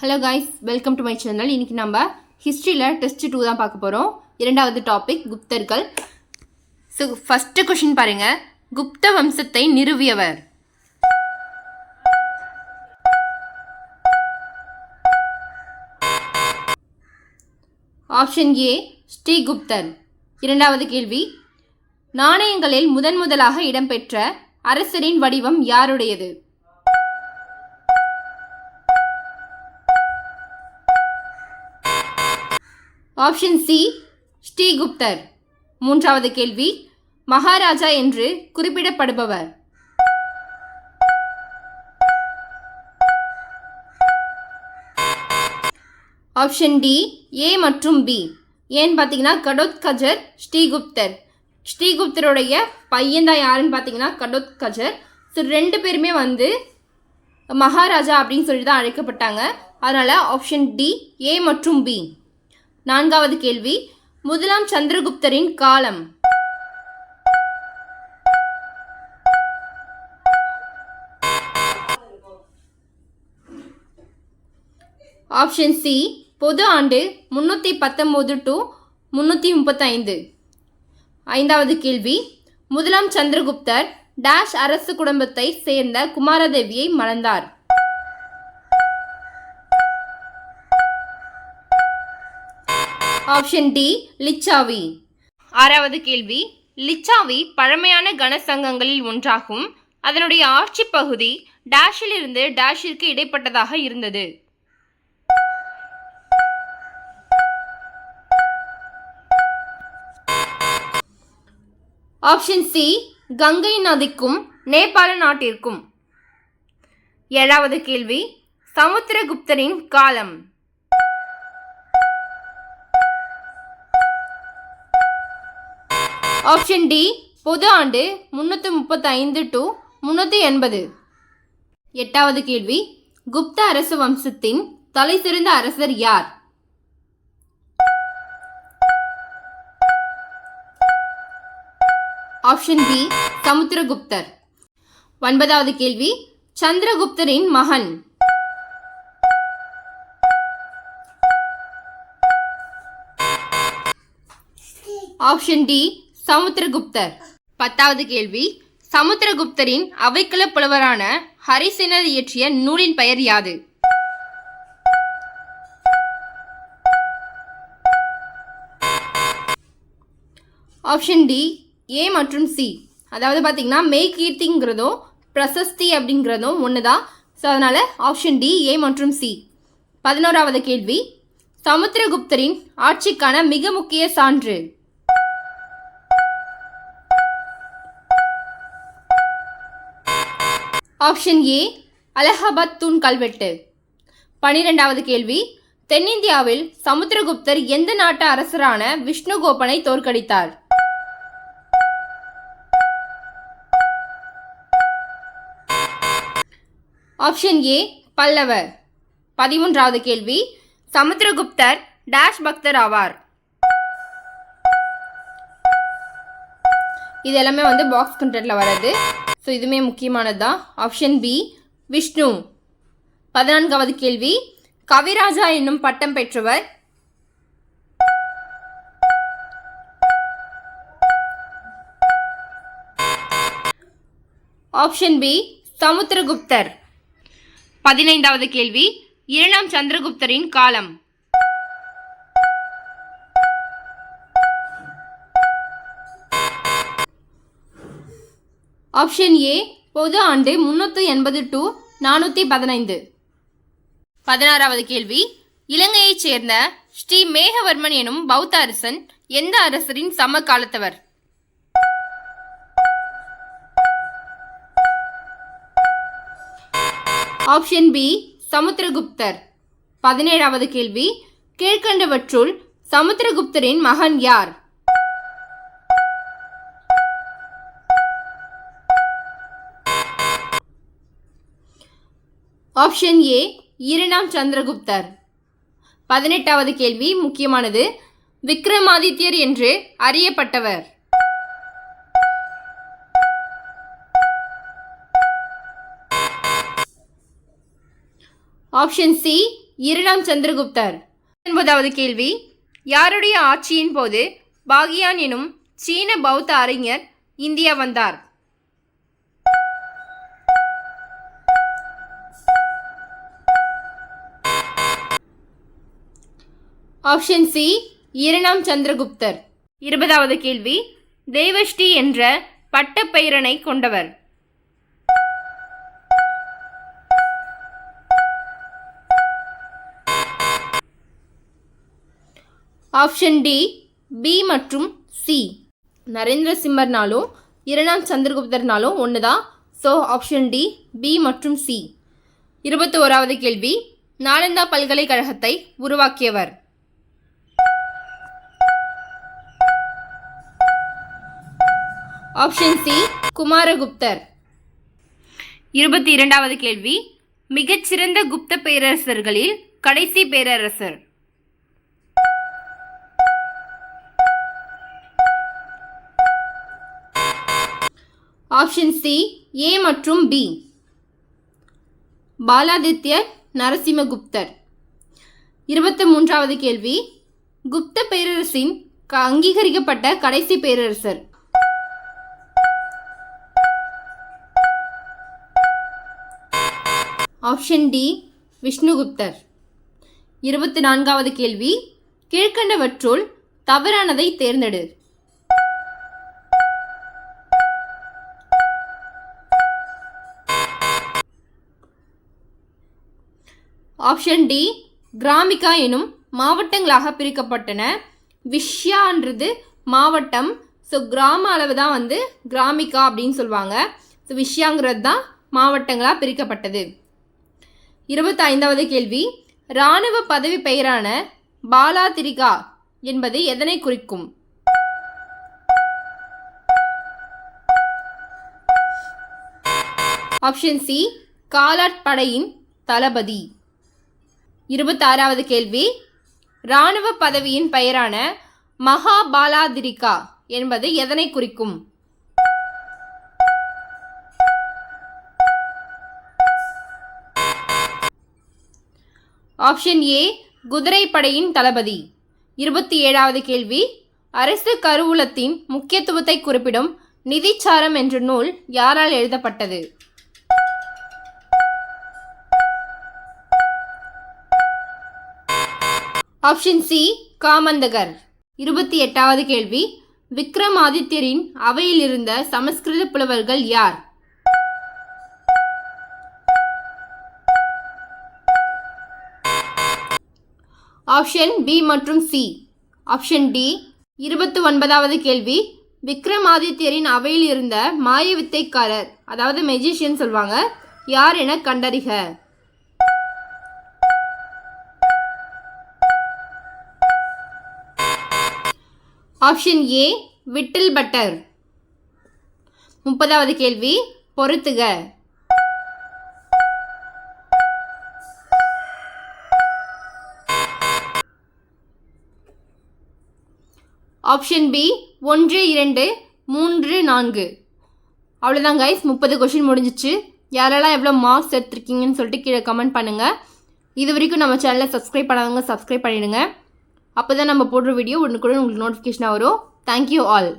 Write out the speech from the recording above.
Hello guys welcome to my channel இன்றைக்கி நம்ம ஹிஸ்ட்ரியில் டெஸ்ட் டூ தான் பார்க்க போகிறோம் இரண்டாவது டாபிக் குப்தர்கள். ஸோ ஃபஸ்ட்டு கொஷின் பாருங்கள் குப்த வம்சத்தை நிறுவியவர். ஆப்ஷன் ஏ ஸ்ரீகுப்தர். இரண்டாவது கேள்வி. நாணயங்களில் முதன் முதலாக இடம்பெற்ற அரசரின் வடிவம் யாருடையது? ஆப்ஷன் சி ஸ்ரீகுப்தர். மூன்றாவது கேள்வி மகாராஜா என்று குறிப்பிடப்படுபவர். ஆப்ஷன் டி ஏ மற்றும் பி. ஏன்னு பார்த்தீங்கன்னா கடோத்கஜர் ஸ்ரீகுப்தர். ஸ்ரீகுப்தருடைய பையன் தான் யாருன்னு பார்த்தீங்கன்னா கடோத்கஜர். ஸோ ரெண்டு பேருமே வந்து மகாராஜா அப்படின்னு சொல்லி தான் அழைக்கப்பட்டாங்க. அதனால் ஆப்ஷன் டி ஏ மற்றும் பி. நான்காவது கேள்வி. முதலாம் சந்திரகுப்தரின் காலம். Option C. பொது ஆண்டு முன்னூற்றி பத்தொம்போது டு முன்னூற்றி முப்பத்தைந்து. ஐந்தாவது கேள்வி. முதலாம் சந்திரகுப்தர் டேஷ் அரசு குடும்பத்தை சேர்ந்த குமாரதேவியை மணந்தார். Option D Licchavi. ஆறாவது கேள்வி. லிச்சாவி பழமையான கனசங்கங்களில் ஒன்றாகும். அதனுடைய ஆட்சி பகுதி டேஷில் இருந்து டேஷிற்கு இடைப்பட்டதாக இருந்தது. ஆப்ஷன் சி கங்கை நதிக்கும் நேபாள நாட்டிற்கும். ஏழாவது கேள்வி. சமுத்திரகுப்தரின் காலம். ஆப்ஷன் டி பொது ஆண்டு முந்நூற்றி முப்பத்தைந்து டு முந்நூற்றி எண்பது. எட்டாவது கேள்வி குப்த அரசு வம்சத்தின் தலை சிறந்த அரசர் யார்? ஆப்ஷன் பி சமுத்திரகுப்தர். ஒன்பதாவது கேள்வி சந்திரகுப்தரின் மகன். ஆப்ஷன் டி சமுத்திரகுப்தர். பத்தாவது கேள்வி. சமுத்திரகுப்தரின் அவைக்கள புலவரான ஹரிசேனர் இயற்றிய நூலின் பெயர் யாது? ஆப்ஷன் டி ஏ மற்றும் சி. அதாவது பார்த்தீங்கன்னா மெய் கீர்த்திங்கிறதும் பிரசஸ்தி அப்படிங்கிறதும் ஒன்று தான் ஸோ அதனால் ஆப்ஷன் டி ஏ மற்றும் சி. பதினோராவது கேள்வி. சமுத்திரகுப்தரின் ஆட்சிக்கான மிக முக்கிய சான்று. ஆப்ஷன் ஏ அலகாபாத் தூண் கல்வெட்டு. பனிரெண்டாவது கேள்வி தென்னிந்தியாவில் சமுத்திரகுப்தர் எந்த நாட்டு அரசரான விஷ்ணுகோபனை தோற்கடித்தார்? ஆப்ஷன் ஏ பல்லவர் பதிமூன்றாவது கேள்வி சமுத்திரகுப்தர் டேஷ் பக்தர் ஆவார். இது எல்லாமே வந்து பாக்ஸ் கண்டென்ட்டில் வர்றது. ஸோ இதுவுமே முக்கியமானது? தான் ஆப்ஷன் பி விஷ்ணு பதினான்காவது கேள்வி. கவிராஜா என்னும் பட்டம் பெற்றவர். ஆப்ஷன் பி சமுத்திரகுப்தர். பதினைந்தாவது கேள்வி. இரண்டாம் சந்திரகுப்தரின் காலம். ஆப்ஷன் ஏ பொது ஆண்டு முன்னூற்று எண்பது டு நானூற்றி பதினைந்து. பதினாறாவது கேள்வி. இலங்கையைச் சேர்ந்த ஸ்ரீ மேகவர்மன் எனும் பௌத்த அரசன் எந்த அரசரின் சம காலத்தவர் ஆப்ஷன் பி சமுத்திரகுப்தர். பதினேழாவது கேள்வி. கீழ்கண்டவற்றுள் சமுத்திரகுப்தரின் மகன் யார்? ஆப்ஷன் ஏ இரண்டாம் சந்திரகுப்தர். பதினெட்டாவது கேள்வி முக்கியமானது. விக்ரமாதித்யர் என்று அறியப்பட்டவர். ஆப்ஷன் சி இரண்டாம் சந்திரகுப்தர். ஒன்பதாவது கேள்வி யாருடைய ஆட்சியின் போது பாகியான் எனும் சீன பௌத்த அறிஞர் இந்தியா வந்தார்? ஆப்ஷன் சி இரண்டாம் சந்திரகுப்தர். இருபதாவது கேள்வி தேவஸ்ரீ என்ற பட்டப்பெயரனை கொண்டவர். ஆப்ஷன் டி பி மற்றும் சி. நரேந்திர சிம்மர்னாலும் இரண்டாம் சந்திரகுப்தர்னாலும் ஒன்று தான் ஸோ ஆப்ஷன் டி பி மற்றும் சி. இருபத்தி ஓராவது கேள்வி நாலந்தா பல்கலைக்கழகத்தை உருவாக்கியவர். ஆப்ஷன் சி குமாரகுப்தர். இருபத்தி இரண்டாவது கேள்வி. மிகச்சிறந்த குப்த பேரரசர்களில் கடைசி பேரரசர். ஆப்ஷன் சி ஏ மற்றும் பி பாலாதித்யர் நரசிம்மகுப்தர். இருபத்தி மூன்றாவது கேள்வி. குப்த பேரரசின் அங்கீகரிக்கப்பட்ட கடைசி பேரரசர். ஆப்ஷன் டி விஷ்ணுகுப்தர். இருபத்தி நான்காவது கேள்வி கீழ்கண்டவற்றுள் தவறானதை தேர்ந்தெடு. ஆப்ஷன் டி கிராமிகா எனும் மாவட்டங்களாக பிரிக்கப்பட்டன. விஷ்யான்றது மாவட்டம். ஸோ கிராம அளவு தான் வந்து கிராமிகா அப்படின்னு சொல்லுவாங்க. ஸோ விஷ்யாங்கிறது தான் மாவட்டங்களாக பிரிக்கப்பட்டது. இருபத்தைந்தாவது கேள்வி. இராணுவ பதவி பெயரான பாலாதிரிகா என்பது எதனை குறிக்கும்? ஆப்ஷன் சி காலாட் படையின் தளபதி. இருபத்தாறாவது கேள்வி. இராணுவ பதவியின் பெயரான மகாபாலாதிரிகா என்பது எதனை குறிக்கும்? ஆப்ஷன் ஏ குதிரைப்படையின் தளபதி. இருபத்தி ஏழாவது கேள்வி. அரசு கருவூலத்தின் முக்கியத்துவத்தை குறிப்பிடும் நிதிச்சாரம் என்ற நூல் யாரால் எழுதப்பட்டது? ஆப்ஷன் சி காமந்தகர். இருபத்தி எட்டாவது கேள்வி. விக்ரமாதித்யரின் அவையில் இருந்த சமஸ்கிருத புலவர்கள் யார்? ஆப்ஷன் பி மற்றும் சி. ஆப்ஷன் டி இருபத்தி ஒன்பதாவது கேள்வி. விக்ரமாதித்யரின் அவையில் இருந்த மாய வித்தைக்காரர் அதாவது மெஜிஷியன் சொல்லுவாங்க யார் என கண்டறிக. ஆப்ஷன் ஏ விட்டில் பட்டர். முப்பதாவது கேள்வி பொறுத்துக. ஆப்ஷன் பி ஒன்று இரண்டு மூன்று நான்கு. அவ்வளோதான் கைஸ் முப்பது கொஷின் முடிஞ்சிச்சு. யாரெல்லாம் எவ்வளோ மார்க்ஸ் எடுத்துருக்கீங்கன்னு சொல்லிட்டு கீழே கமெண்ட் பண்ணுங்கள் இது வரைக்கும் நம்ம சேனலை சப்ஸ்கிரைப் பண்ணாதவங்க சப்ஸ்கிரைப் பண்ணிடுங்க. அப்போ தான் நம்ம போடுற வீடியோ உடனுக்குடன் உங்களுக்கு நோட்டிஃபிகேஷனாக வரும். Thank you all